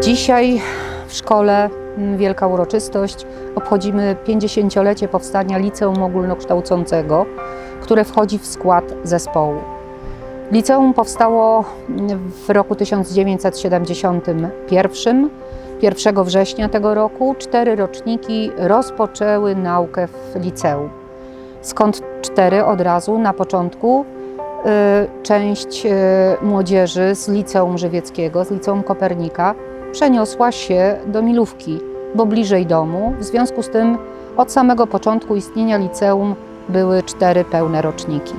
Dzisiaj w szkole mm, wielka uroczystość. Obchodzimy 50-lecie powstania Liceum Ogólnokształcącego, które wchodzi w skład zespołu. Liceum powstało mm, w roku 1971. 1 września tego roku cztery roczniki rozpoczęły naukę w liceum. Skąd cztery od razu na początku? y, Część y, młodzieży z Liceum Żywieckiego, z Liceum Kopernika przeniosła się do Milówki, bo bliżej domu. W związku z tym od samego początku istnienia liceum były cztery pełne roczniki.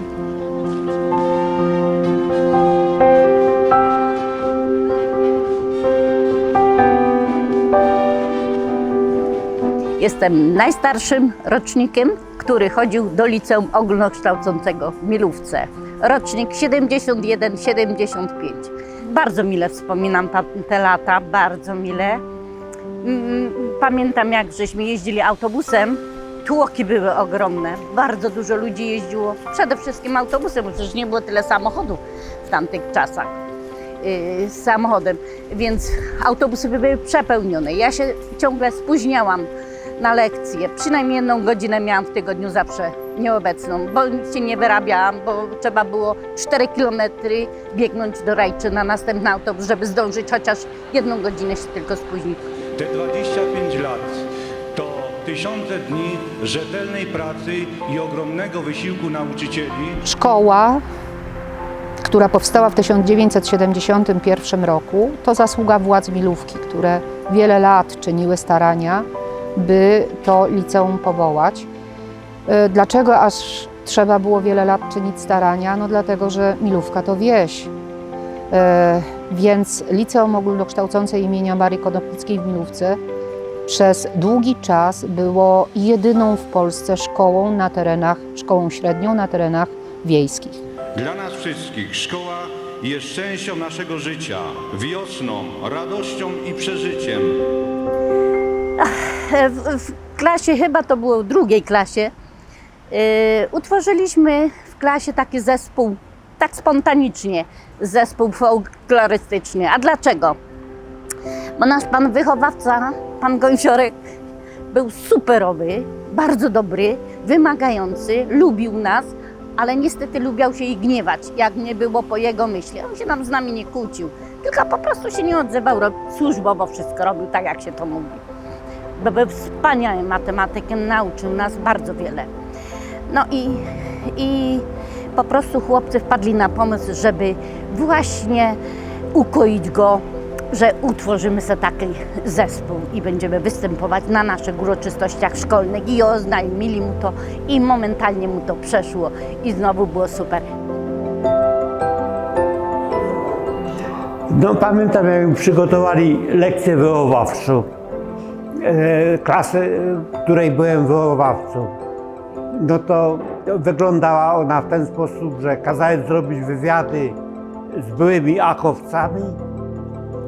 Jestem najstarszym rocznikiem, który chodził do liceum ogólnokształcącego w Milówce. Rocznik 71-75. Bardzo mile wspominam te lata, bardzo mile. Mm, Pamiętam, jak żeśmy jeździli autobusem. Tłoki były ogromne, bardzo dużo ludzi jeździło. Przede wszystkim autobusem, bo przecież nie było tyle samochodów w tamtych czasach yy, samochodem, więc autobusy były przepełnione. Ja się ciągle spóźniałam na lekcje. Przynajmniej jedną godzinę miałam w tygodniu zawsze nieobecną, bo nic się nie wyrabiałam, bo trzeba było 4 kilometry biegnąć do Rajczy na następny autobus, żeby zdążyć chociaż jedną godzinę się tylko spóźnić. Te 25 lat to tysiące dni rzetelnej pracy i ogromnego wysiłku nauczycieli. Szkoła, która powstała w 1971 roku, to zasługa władz Milówki, które wiele lat czyniły starania, by to liceum powołać. Y, Dlaczego aż trzeba było wiele lat czynić starania? No dlatego, że Milówka to wieś. Y, Więc Liceum Ogólnokształcące imienia Marii Konopnickiej w Milówce przez długi czas było jedyną w Polsce szkołą na terenach, szkołą średnią na terenach wiejskich. Dla nas wszystkich szkoła jest częścią naszego życia, wiosną, radością i przeżyciem. E, W, w klasie, chyba to było w drugiej klasie, yy, utworzyliśmy w klasie taki zespół, tak spontanicznie, zespół folklorystyczny. A dlaczego? Bo nasz pan wychowawca, pan Gąsiorek, był superowy, bardzo dobry, wymagający, lubił nas, ale niestety lubiał się i gniewać, jak nie było po jego myśli. On się nam z nami nie kłócił, tylko po prostu się nie odzywał, służbowo wszystko robił tak, jak się to mówi bo był wspaniałym matematykiem, nauczył nas bardzo wiele. No i, i po prostu chłopcy wpadli na pomysł, żeby właśnie ukoić go, że utworzymy sobie taki zespół i będziemy występować na naszych uroczystościach szkolnych i oznajmili mu to i momentalnie mu to przeszło i znowu było super. No pamiętam, jak przygotowali lekcję wychowawczą, e, klasę, e, której byłem wychowawcą. No to wyglądała ona w ten sposób, że kazałem zrobić wywiady z byłymi akowcami.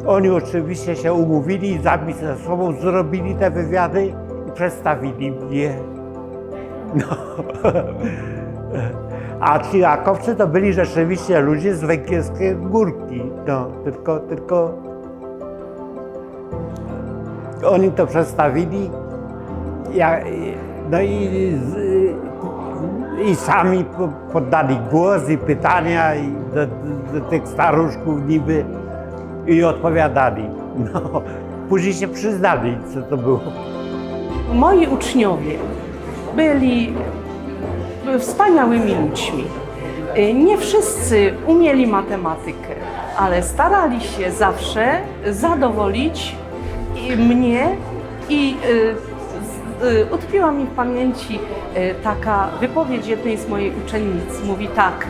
Oni oczywiście się umówili, sami ze sobą zrobili te wywiady i przedstawili mnie. No. A ci akowcy to byli rzeczywiście ludzie z węgierskiej górki. No, tylko, tylko oni to przedstawili. Ja, no i, i sami po- poddali głos i pytania i do, do tych staruszków niby i odpowiadali. No, później się przyznali, co to było. Moi uczniowie byli wspaniałymi ludźmi. Nie wszyscy umieli matematykę, ale starali się zawsze zadowolić i mnie i y, y, utkwiła mi w pamięci y, taka wypowiedź jednej z mojej uczennic. Mówi tak,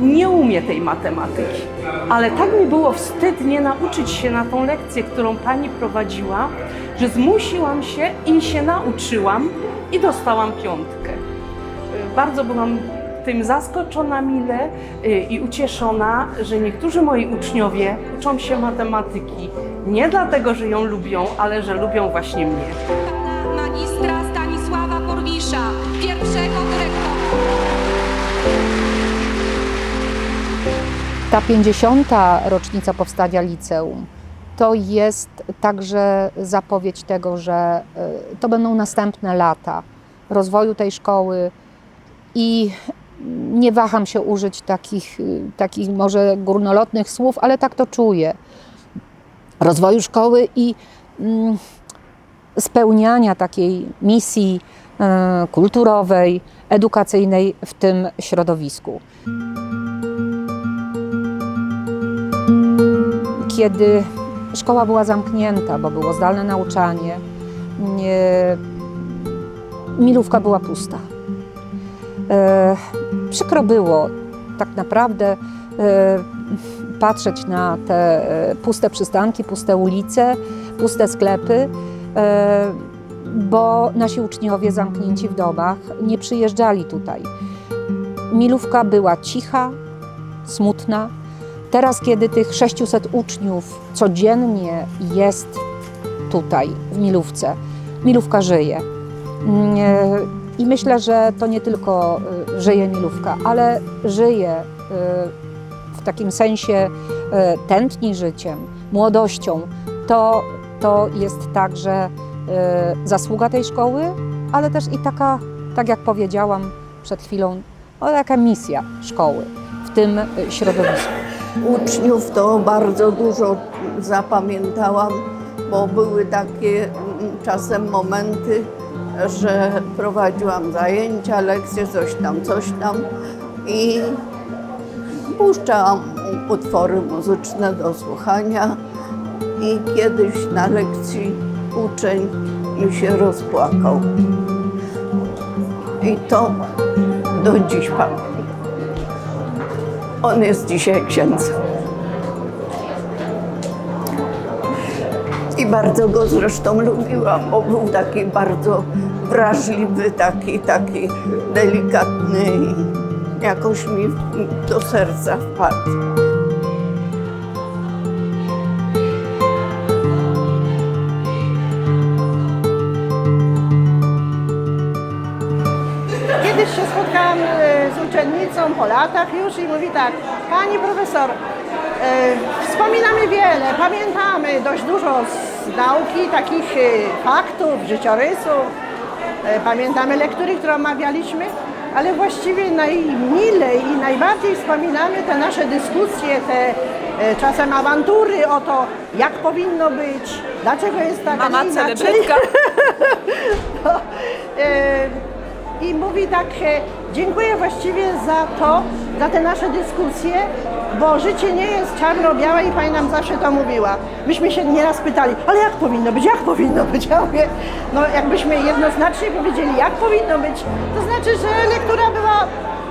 nie umie tej matematyki, ale tak mi było wstyd nie nauczyć się na tą lekcję, którą pani prowadziła, że zmusiłam się i się nauczyłam i dostałam piątkę. Bardzo byłam tym zaskoczona mile y, i ucieszona, że niektórzy moi uczniowie uczą się matematyki nie dlatego, że ją lubią, ale że lubią właśnie mnie. pana magistra Stanisława Porwisza, pierwszego dyrektora. Ta 50. rocznica powstania liceum to jest także zapowiedź tego, że y, to będą następne lata rozwoju tej szkoły i nie waham się użyć takich, y, takich może górnolotnych słów, ale tak to czuję. Rozwoju szkoły i mm, spełniania takiej misji e, kulturowej, edukacyjnej w tym środowisku. Kiedy szkoła była zamknięta, bo było zdalne nauczanie, nie, milówka była pusta. E, przykro było tak naprawdę e, patrzeć na te e, puste przystanki, puste ulice, puste sklepy, bo nasi uczniowie zamknięci w domach nie przyjeżdżali tutaj. Milówka była cicha, smutna. Teraz, kiedy tych 600 uczniów codziennie jest tutaj, w Milówce, Milówka żyje. I myślę, że to nie tylko e, żyje Milówka, ale żyje e, w takim sensie e, tętni życiem, młodością. To, to jest także zasługa tej szkoły, ale też i taka, tak jak powiedziałam przed chwilą, o, taka misja szkoły w tym środowisku. uczniów to bardzo dużo zapamiętałam, bo były takie mm, czasem momenty, że prowadziłam zajęcia, lekcje, coś tam, coś tam i puszczałam utwory muzyczne do słuchania i kiedyś na lekcji uczeń mi się rozpłakał. I to do dziś pamiętam. On jest dzisiaj księdzem. I bardzo go zresztą lubiłam, bo był taki bardzo wrażliwy, taki, taki delikatny i jakoś mi do serca wpadł. Uczennicą po latach już i mówi tak, pani profesor, e, wspominamy wiele, pamiętamy dość dużo z nauki, takich e, faktów, życiorysów, e, pamiętamy lektury, które omawialiśmy, ale właściwie najmilej i najbardziej wspominamy te nasze dyskusje, te czasem awantury o to, jak powinno być, dlaczego jest tak, a Mama nie inaczej. I mówi tak, e, dziękuję właściwie za to, za te nasze dyskusje, bo życie nie jest czarno-białe i pani nam zawsze to mówiła. Myśmy się nieraz pytali, ale jak powinno być, jak powinno być? Ja mówię, no jakbyśmy jednoznacznie powiedzieli, jak powinno być, to znaczy, że lektura była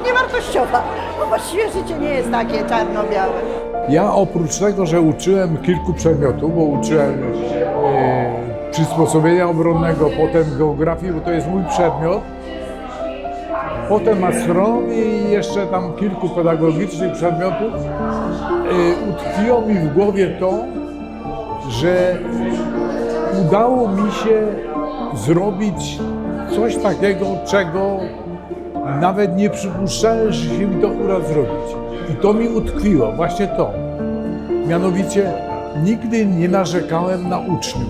niewartościowa, bo właściwie życie nie jest takie czarno-białe. Ja oprócz tego, że uczyłem kilku przedmiotów, bo uczyłem e, przysposobienia obronnego, potem geografii, bo to jest mój przedmiot, potem astronomię i jeszcze tam kilku pedagogicznych przedmiotów, e, utkwiło mi w głowie to, że udało mi się zrobić coś takiego, czego nawet nie przypuszczałem, że się mi to uda zrobić. I to mi utkwiło, właśnie to. Mianowicie nigdy nie narzekałem na uczniów.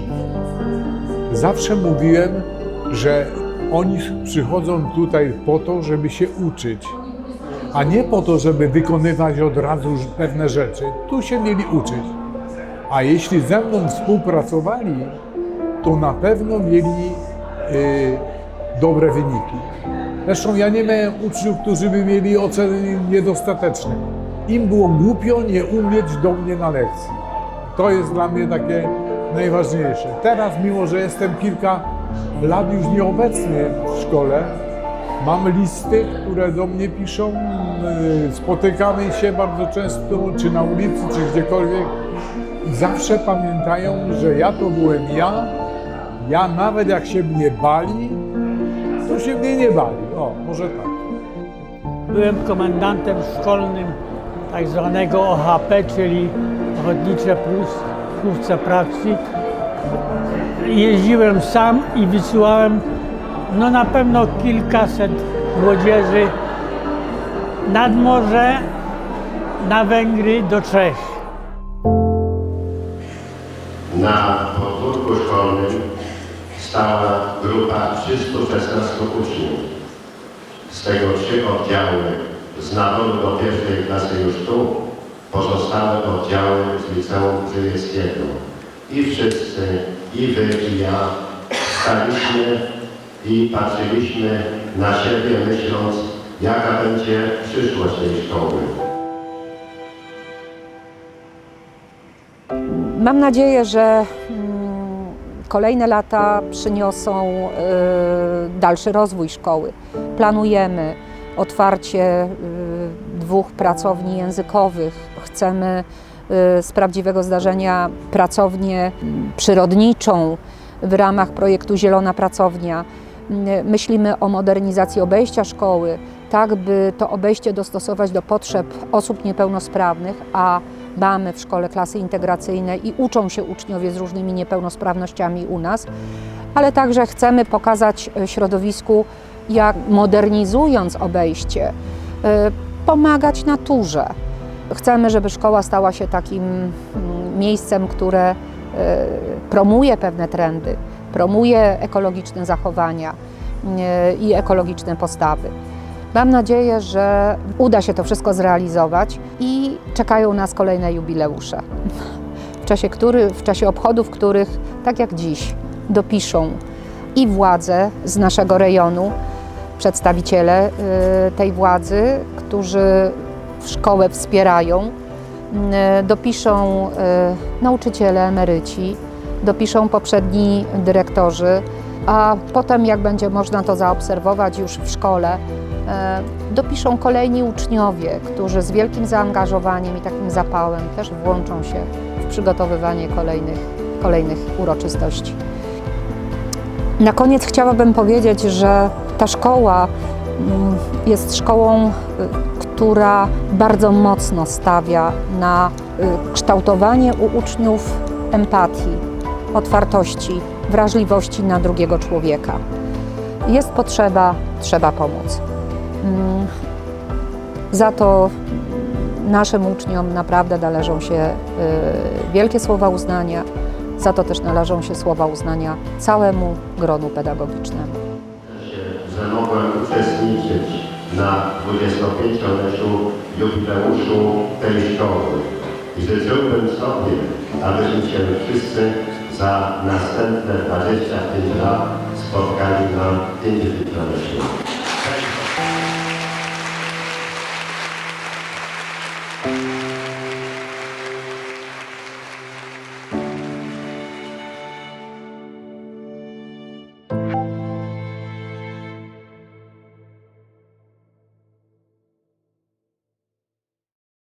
Zawsze mówiłem, że oni przychodzą tutaj po to, żeby się uczyć, a nie po to, żeby wykonywać od razu pewne rzeczy. Tu się mieli uczyć. A jeśli ze mną współpracowali, to na pewno mieli y, dobre wyniki. Zresztą ja nie miałem uczniów, którzy by mieli oceny niedostateczne. Im było głupio nie umieć do mnie na lekcji. To jest dla mnie takie najważniejsze. Teraz, mimo że jestem kilka lat już nieobecny w szkole, mam listy, które do mnie piszą, yy, spotykamy się bardzo często, czy na ulicy, czy gdziekolwiek. Zawsze pamiętają, że ja to byłem ja, ja nawet jak się mnie bali, to się mnie nie bali. O, może tak. Byłem komendantem szkolnym tak zwanego OHP, czyli Ochotnicze Plus Chówce Pracy. Jeździłem sam i wysyłałem no na pewno kilkaset młodzieży nad morze, na Węgry, do Czech. stała grupa 316 uczniów. Z tego trzy oddziały z naboru do pierwszej klasy już tu, pozostałe oddziały z liceum żywieckiego. I wszyscy, i wy, i ja staliśmy i patrzyliśmy na siebie, myśląc, jaka będzie przyszłość tej szkoły. Mam nadzieję, że mm, kolejne lata przyniosą y, dalszy rozwój szkoły. Planujemy otwarcie y, dwóch pracowni językowych. Chcemy z prawdziwego zdarzenia pracownię przyrodniczą w ramach projektu Zielona Pracownia. Y, Myślimy o modernizacji obejścia szkoły, tak by to obejście dostosować do potrzeb osób niepełnosprawnych, a mamy w szkole klasy integracyjne i uczą się uczniowie z różnymi niepełnosprawnościami u nas, ale także chcemy pokazać e, środowisku, jak modernizując obejście, pomagać naturze. Chcemy, żeby szkoła stała się takim mm, miejscem, które e, promuje pewne trendy, promuje ekologiczne zachowania e, i ekologiczne postawy. Mam nadzieję, że uda się to wszystko zrealizować i czekają nas kolejne jubileusze, w czasie, który, w czasie obchodów, których, tak jak dziś, dopiszą i władze z naszego rejonu, przedstawiciele y, tej władzy, którzy szkołę wspierają, y, dopiszą y, nauczyciele, emeryci, dopiszą poprzedni dyrektorzy, a potem, jak będzie można to zaobserwować już w szkole, e, dopiszą kolejni uczniowie, którzy z wielkim zaangażowaniem i takim zapałem też włączą się w przygotowywanie kolejnych, kolejnych uroczystości. Na koniec chciałabym powiedzieć, że ta szkoła mm, jest szkołą, y, która bardzo mocno stawia na y, kształtowanie u uczniów empatii, otwartości, wrażliwości na drugiego człowieka. Jest potrzeba, trzeba pomóc. Mm, Za to naszym uczniom naprawdę należą się y, wielkie słowa uznania, za to też należą się słowa uznania całemu gronu pedagogicznemu. Na 25-leciu jubileuszu tej szkoły. I życzyłbym sobie, abyśmy się wszyscy za następne 25 lat spotkali na 50-leciu.